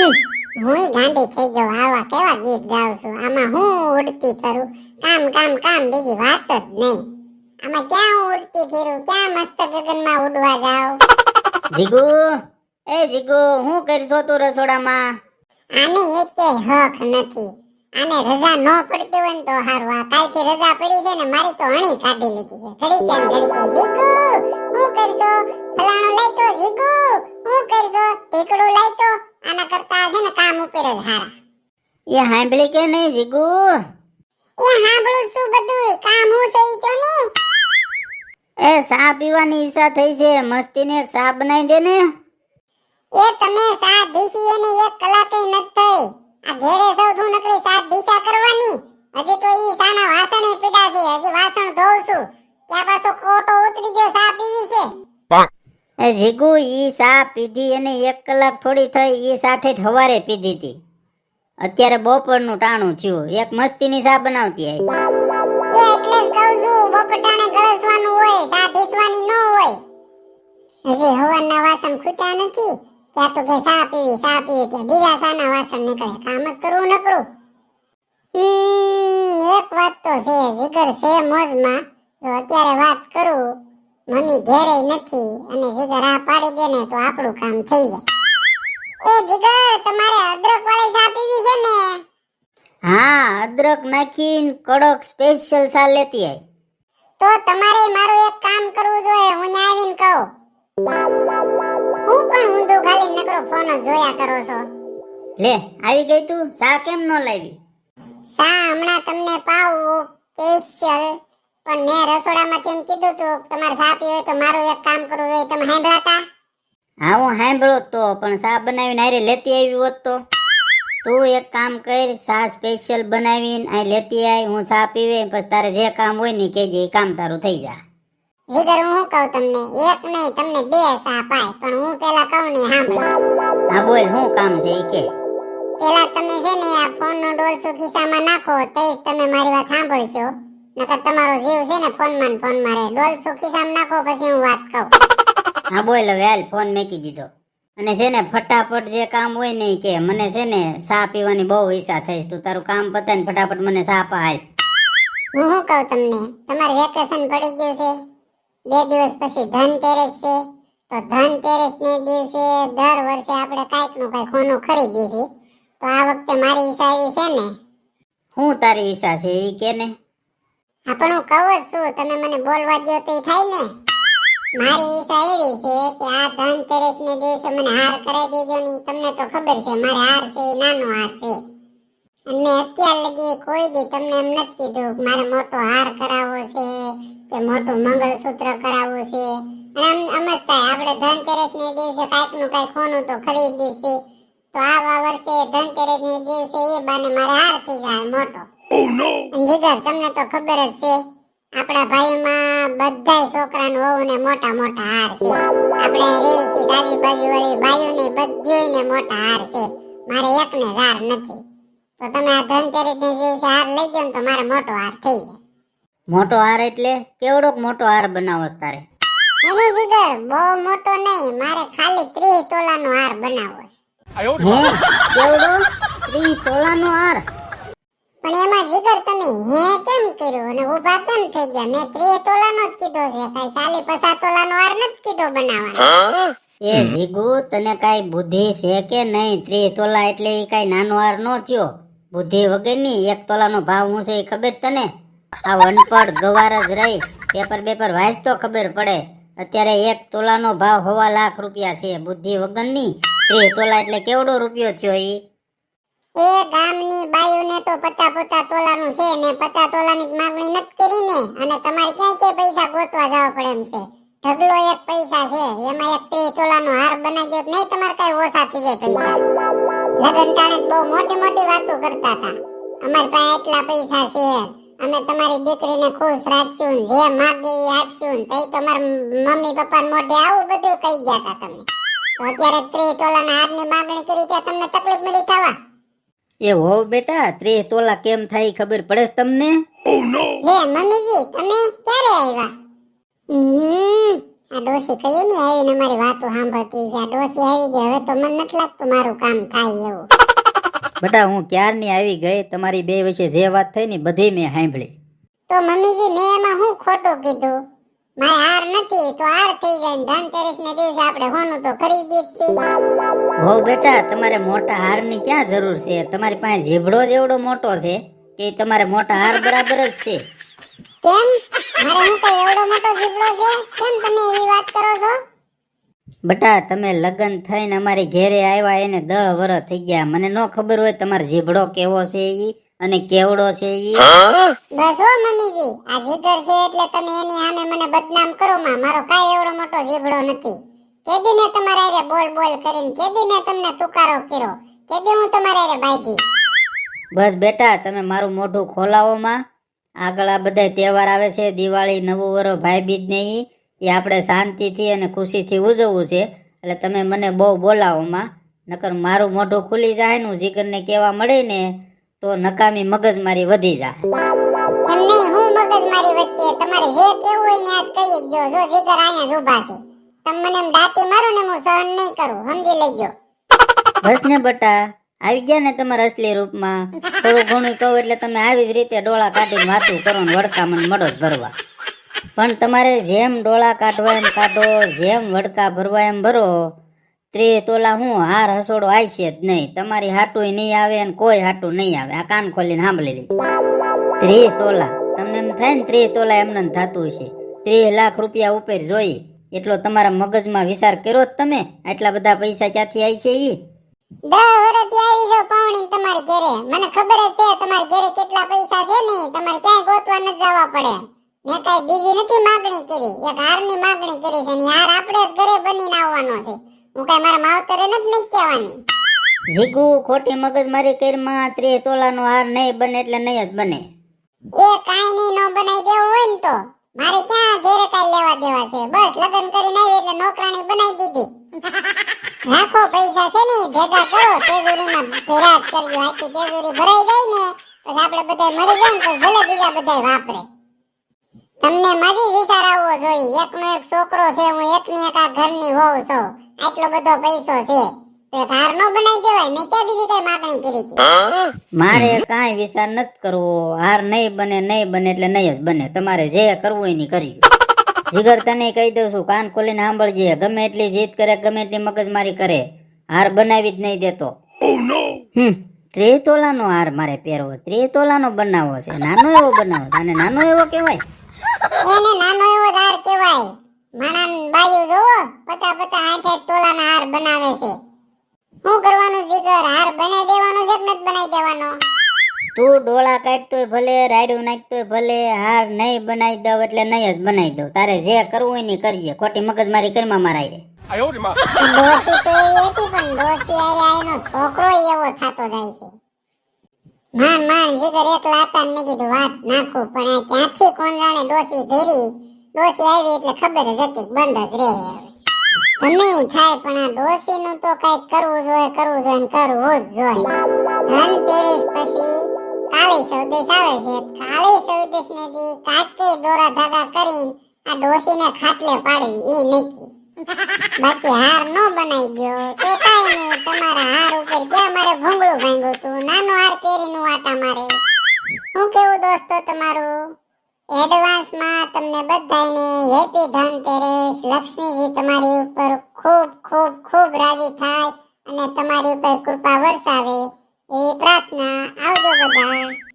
હુંય ગાંડી થઈ ગયો આવા કેવા ગીત ગાઉં છું? આમાં હું ઉડતી ફરું? કામ કામ કામ બીજી વાત જ નહીં. આમાં ક્યાં હું ઉડતી ફેરું? ક્યાં મસ્ત ગગનમાં ઉડવા જાઉં? જીગુ એ જીગુ હું કરશો તું રસોડામાં? આની એકે હક નથી. આને રજા ન પડતી હોય ને તો હારું. આ કાલથી રજા પડી છે ને મારી તો હણી કાઢી લીધી છે. ઘડી કેમ ઘડી કે જીગુ હું કરશો? ફલાણું લઈ તો જીગુ હું કરશો ટીકડું લઈ તો આના કરતા છે ને કામ ઉપર જ હારા. એ હાંભળી કે નહીં જીગુ? એ સાંભળું છું બધું કામ હું છે ઈ કયો ને? એ ચા પીવાની ઈચ્છા થઈ છે મસ્તીને એક ચા બનાવી દે ને. એ તમે સાત ડીસી એને એક કલાકે નથી થઈ. આ ઘેરે સૌ થું નકરી સાત દિશા કરવાની. હજી તો ઈ સાના વાસણે પીડા છે હજી વાસણ ધોઉં છું ત્યાં પાછો કોટો ઉતરી ગયો સા પીવી છે જીગુ, ઈ સા પીધી અને એક કલાક થોડી થઈ, ઈ સાઠે હવારે પીધી હતી અત્યારે બપોરનું ટાણું થયું. એક મસ્તીની સા બનાવતી આવી સા વાસણ ખૂટ્યા નથી. ત્યાં તો સા સા સાના વાસણ નીકળે. કામ જ એક વાત તો અત્યારે વાત કરું મમ્મી ઘેરે નથી અને જીગર આ પાડી દે ને તો આપણું કામ થઈ જાય. એ જીગર તમારે અદરક વાળી ચા પીવી છે ને? હા અદરક નાખીને કડક સ્પેશિયલ ચા લેતી આવી તો તમારે મારું એક કામ કરવું જોઈએ હું ત્યાં આવીને કહું. હું પણ ઊંધું ખાલી નકરો ફોન જ જોયા કરો છો. લે આવી ગઈ તું? ચા કેમ ન લાવી? સા હમણાં તમને પાવું સ્પેશિયલ પણ મેં રસોડામાંથી એમ કીધું તું તમારે સા પીવી હોય તો મારું એક કામ કરવું હોય તમે સાંભળાતા? હા હું સાંભળો તો પણ ચા બનાવીને હારે લેતી આવી હોત તો? તું એક કામ કર સા સ્પેશિયલ બનાવીને આ લેતી આવી હું સા પીવે પછી તારે જે કામ હોય ને કહેજે એ કામ તારું થઈ જા જીગર હું કહું તમને? એક નહીં તમને બે સા પાય પણ હું પેલા કહું ને સાંભળો. હા બોલ શું કામ છે એ કે? પેલા તમે છે ને આ ફોન નો ડોલસો ખિસ્સામાં નાખો તો તમે મારી વાત સાંભળશો. નકર તમારો જીવ છે ને ફોનમાં ફોન મારે ડોલ સુખી સામ નાખો પછી હું વાત કહું. હા બોલ હવે હાલ ફોન મેકી દીધો. અને છે ને ફટાફટ જે કામ હોય ને કે મને છે ને ચા પીવાની બહુ ઈચ્છા થઈ તું તારું કામ પતે ને ફટાફટ મને ચા પાય હું શું કહું તમને? તમારે વેકેશન પડી ગયું છે. બે દિવસ પછી ધનતેરસ છે. તો ધનતેરસ ને દિવસે દર વર્ષે આપણે કાંઈકનું કાંઈક ખોનું ખરીદીએ છીએ. તો આ વખતે મારી ઈચ્છા એવી છે ને? હું તારી ઈચ્છા છે એ કે ને? હા પણ હું તમે મને બોલવા દો તો થાય ને. મારી ઈચ્છા એવી છે કે આ ધનતેરસ ને દિવસે મને હાર કરાવી દેજો ને, તમને તો ખબર છે, મારે હાર છે, એ નાનો હાર છે. અને અત્યાર લગી કોઈ દી તમને એમ નથી કીધું મારે મોટો હાર કરાવવો છે કે મોટું મંગળસૂત્ર કરાવવું છે. અને આમ સમજતા આપણે ધનતેરસ ને દિવસે કાંઈકનું કાંઈક ખોનું તો ખરીદી છે. તો આવા વર્ષે ધનતેરસ ને દિવસે એ બાને મારે હાર થઈ જાય, મોટો. જીગર તમને તો ખબર જ છે આપણા છોકરા બધાય છોકરાને વહુને મોટા મોટા હાર છે. આપણે રહી છીએ દાદી બાજુ વાળી ભાઈઓને બધીને મોટા હાર છે. મારે એકને જ હાર નથી. તો તમે આ ધનતેરસ ને દિવસે હાર લઈ ગયો ને તો મારે મોટો હાર થઈ જાય. મોટો હાર એટલે કેવડોક મોટો હાર બનાવો છે તારે? એની જીગર બહુ મોટો નહીં મારે ખાલી ત્રીસ તોલાનો હાર બનાવો છે. કેવડો? ત્રીસ તોલાનો હાર? જીગર તમે હે કેમ કર્યું? અને ઊભા કેમ થઈ ગયા? મેં ત્રીસ તોલાનો જ કીધો છે. કઈ સાલી પચાસ તોલાનો હાર નથી કીધો બનાવવાનો. એ જીગુ તને કઈ બુદ્ધિ છે કે નહીં? ત્રીસ તોલા એટલે એ કઈ નાનો હાર નો થયો. બુદ્ધિ વગરની એક તોલાનો ભાવ શું છે એ ખબર તને? આ અનપઢ ગવાર જ રહી. પેપર બેપર વાંચતો ખબર પડે. અત્યારે એક તોલાનો ભાવ હવા લાખ રૂપિયા છે. બુદ્ધિ વગરની ત્રીસ તોલા એટલે કેવડો રૂપિયો થયો ઈ? એ ગામની બાયુને તો પચાસ પચાસ તોલાનું છે ને પચાસ તોલાની માંગણી નથી કરી ને અને તમારે ક્યાં ક્યાં પૈસા ગોતવા જવા પડે એમ છે. ઢગલો એક પૈસા છે, એમાં એક ત્રીસ તોલાનો હાર બનાવી ગયો નહીં તમારે કઈ ઓછા થઈ જાય પૈસા. લગન ટાણે બહુ મોટી મોટી વાતો કરતા હતા. અમારી પાસે એટલા પૈસા છે, અમે તમારી દીકરીને ખુશ રાખશું, જે માગે એ આપશું તઈ તમારા મમ્મી પપ્પા મોઢે આવું બધું કહી ગયા હતા તમે. તો અત્યારે ત્રીસ તોલાના હારની માંગણી કરી ત્યાં તમને તકલીફ મળી થવા. એ હો બેટા ત્રીસ તોલા કેમ થાય ખબર પડે છે તમને? લે મમ્મીજી તમે ક્યારે આવ્યા? હમ આ ડોસી કયું ને આવીને મારી વાતો સાંભળતી છે. આ ડોસી આવી ગઈ હવે તો મને નથી લાગતું મારું કામ થાય એવું. બેટા હું ક્યારની આવી ગઈ? તમારી બે વિશે જે વાત થઈ ને બધી મેં સાંભળી. તો મમ્મીજી મેં એમાં હું ખોટું કીધું? મારે હાર નથી તો હાર થઈ જાય ને ધનતેરસ ને દિવસે આપણે હોનું તો ખરીદી જ છીએ. હો બેટા તમારે મોટા હારની ક્યાં જરૂર છે? તમારી પાસે જીભડો જેવડો મોટો છે કે તમારે મોટા હાર બરાબર જ છે? કેમ? મારે હું તો એવડો મોટો જીબડો છે? કેમ તમે એવી વાત કરો છો? બેટા તમે લગ્ન થઈને અમારી ઘેરે આવ્યા એને દહ વર્ષ થઈ ગયા. મને ન ખબર હોય તમારો જીભડો કેવો છે ઈ અને કેવડો છે ઈ. બસ હો મમ્મીજી. આ જીગર છે એટલે તમે એની સામે મને બદનામ કરો માં. મારો કાંઈ એવડો મોટો જીબડો નથી. કેદી મેં તમારા હારે બોલ બોલ કરીને કેદી મેં તમને તુકારો કર્યો કેદી હું તમારા હારે બાંધી. બસ બેટા તમે મારું મોઢું ખોલાવોમાં આગળ આ બધા તહેવાર આવે છે દિવાળી નવું વર્ષ ભાઈ બીજ ને એ આપણે શાંતિથી અને ખુશીથી ઉજવવું છે. એટલે તમે મને બહુ બોલાવોમાં નકર મારું મોઢું ખુલી જાય ને જીગરને કહેવા મળે ને તો નકામી મગજ મારી વધી જાય. એમ નહીં હું મગજ મારી વચ્ચે તમારે જે કેવું હોય ને આજ કહી જો જો જીગર અહીંયા ઊભા છે. તમે એમ દાટી મારો ને હું સહન નહીં કરું, સમજી લેજો. બસ ને બટા, આવી ગયા ને તમારા અસલી રૂપમાં. થોડું ઘણું કહું એટલે તમે આવી જ રીતે ડોળા કાઢીને વાતું કરો ને વડકા મને મળો ભરવા. પણ તમારે જેમ ડોળા કાઢવા એમ કાઢો, જેમ વડકા ભરવા એમ ભરો ત્રી તોલા હું હાર હસોડો આવશે જ નહીં. તમારી હાટું નહીં આવે અને કોઈ હાટું નહીં આવે. આ કાન ખોલીને સાંભળી લઈ. ત્રી તોલા તમને એમ થાય ને ત્રી તોલા એમને થતું છે ત્રીસ લાખ રૂપિયા ઉપર જોઈ એટલો તમારા મગજમાં વિચાર કર્યો તમે? આટલા બધા પૈસા ક્યાંથી આવી છે ઈ? દસ વર્ષથી આવી છો પાવણી તમારી ઘરે. મને ખબર જ છે તમારી ઘરે કેટલા પૈસા છે ને તમારે ક્યાંય ગોતવા નથી જવા પડે. મેં કઈ બીજી નથી માગણી કરી. એક હારની માગણી કરી છે ને હાર આપણે જ ઘરે બનીને આવવાનો છે. હું કઈ મારા માવતરે નથી નહીં કહેવાની. જીગુ ખોટી મગજમારી કરીમાં ત્રીસ તોલાનો હાર નહીં બને એટલે નહીં જ બને. એ કાંઈ નહીં નો બનાવી દેવો હોય ને તો. મારે ક્યાં ઘેરે લેવા દેવા છે? બસ લગ્ન કરીને આવી એટલે નોકરાણી બનાવી દીધી. રાખો પૈસા છે ને, ભેગા કરો તેજુરીમાં ભેરા જ કરજો આખી તેજુરી ભરાઈ જાય ને, પછી આપણે બધા મરી જાય ને, તો ભલે બીજા બધા વાપરે. તમને મારી વિચાર આવવો જોઈએ. એકનો એક છોકરો છે, હું એકની એક આ ઘરની હોઉં છું. આટલો બધો પૈસો છે. તો એક નો બનાવી દેવાય મેં ક્યાં બીજી કઈ માગણી કરી હતી? મારે કાંઈ વિચાર નથી કરવો. હાર નહીં બને નહીં બને એટલે નહીં જ બને. તમારે જે કરવું એની ની કરી જીગર તને કહી દઉં છું કાન ખોલીને સાંભળજે. ગમે એટલી જીત કરે ગમે એટલી મગજમારી કરે. હાર બનાવી જ નહીં દેતો. હમ. ત્રી તોલાનો હાર મારે પહેરવો. ત્રી તોલાનો બનાવવો છે. નાનો એવો બનાવો છે. અને નાનો એવો કહેવાય. એને નાનો એવો હાર કહેવાય. માણાન બાયું જોવો પચાસ પચાસ આઠ આઠ તોલાના હાર બનાવે છે. શું કરવાનું છે હાર બનાવી દેવાનો છે નથી બનાવી દેવાનો? તું ડોળા કાઢતો ભલે રાયડું નાખતોય ભલે હાર નહીં બનાવી દઉં એટલે નહીં જ બનાવી દઉં. તારે જે કરવું હોય ને કરીએ ખોટી મગજમારી કરીમાં મારાય રે તો એવી હતી પણ ડોસી આરે આનો છોકરો એવો થતો જાય છે. માન માન જીગર એકલા હતા મેં કીધું વાત નાખું. પણ આ ક્યાંથી કોણ જાણે ડોસી ઘેરી? ડોસી આવી એટલે ખબર જ હતી બંધ જ રહે. ગમે થાય, પણ આ ડોસીનું તો કંઈક કરવું જોઈએ કરવું જોઈએ કરવું જ જોઈએ. ધનતેરસ પછી કાળી સૌદેશ આવે છે. કાળી સૌદેશ ને જે કાકે દોરા ધાગા કરીને આ ડોસીને ખાટલે પાડવી એ નક્કી. બાકી હાર નો બનાવી ગયો, તો કઈ નહીં, તમારા હાર ઉપર ક્યાં મારે ભૂંગળું ભાંગ્યું તું? નાનો હાર પહેરીનું આટા મારે. હું કેવું દોસ્તો તમારું? એડવાન્સમાં તમને બધાને હેપી ધનતેરસ. લક્ષ્મીજી તમારી ઉપર ખૂબ ખૂબ ખૂબ રાજી થાય અને તમારી ઉપર કૃપા વરસાવે એવી પ્રાર્થના. આવજો બધા.